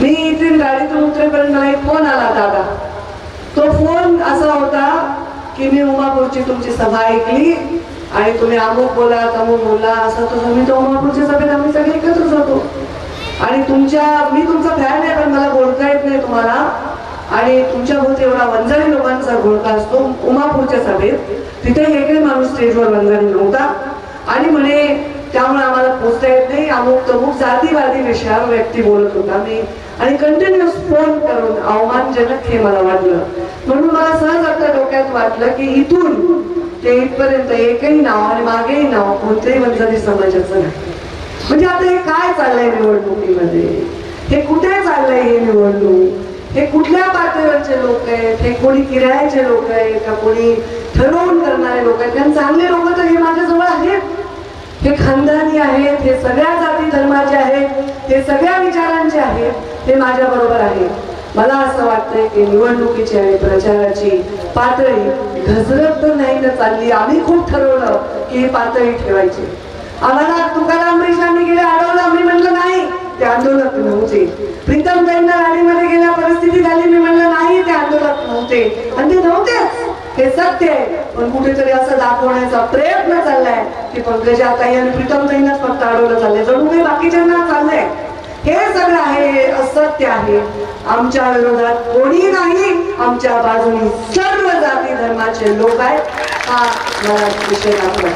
मी इथून गाडीतून उतरेपर्यंत मला एक फोन आला दादा. तो फोन असा होता की मी उमापूरची तुमची सभा ऐकली आणि तुम्ही अमुक बोला तमुक बोला असं तसं. मी तो उमापूरच्या सभेत आम्ही सगळे एकत्रच होतो. आणि तुमच्या मी तुमचा फॅन आहे पण मला बोलता येत नाही तुम्हाला. आणि तुमच्या भोवती एवढा वंजारी लोकांचा घोळका असतो उमापूरच्या सभेत. तिथे एकही माणूस स्टेजवर वंजारी नव्हता आणि म्हणे त्यामुळे आम्हाला पोचता येत नाही अमुक तमुक जातीवादी विषयावर व्यक्ती बोलत होता मी. आणि कंटिन्युअस फोन करून अवमानजनक हे मला वाटलं. म्हणून मला सहज आता डोक्यात वाटलं की इथून ते इथपर्यंत एकही नाव आणि मागेही नाव कोणत्याही वंजारी समाजाचं नाही. म्हणजे आता हे काय चाललंय निवडणुकीमध्ये? हे कुठे चाललंय हे निवडणूक? हे कुठल्या पातळीवरचे लोक आहेत? हे कोणी किरायाचे लोक आहेत का कोणी ठरवून करणारे लोक आहेत? कारण चांगले लोक तर हे माझ्याजवळ आहेत हे खानदानी आहेत हे सगळ्या जाती धर्माचे आहेत हे सगळ्या विचारांचे आहेत ते माझ्या बरोबर आहेत. मला असं वाटतंय की निवडणुकीची आणि प्रचाराची पातळी घसरत तर नाही तर चालली. आम्ही खूप ठरवलं की ही पातळी ठेवायची. आम्हाला तुकाराम ब्रिजांनी गेले अडवलं. आम्ही म्हणलं नाही ते आंदोलक नव्हते प्रीतम त्यांना गाडीमध्ये गेल्या परिस्थिती झाली मी म्हणलं नाही ते आंदोलक नव्हते आणि ते नव्हतेच. हे सत्य आहे. पण कुठेतरी असं दाखवण्याचा प्रयत्न चाललाय की पंकजा ताई आणि प्रीतम ताईंनाच फक्त अडवलं चाललंय. जणू काही बाकीच्यांना चाललंय. हे सगळं आहे असत्य आहे. आमच्या विरोधात कोणी नाही. आमच्या बाजूनी सर्व जाती धर्माचे लोक आहेत. हा मला विषय दाखवा.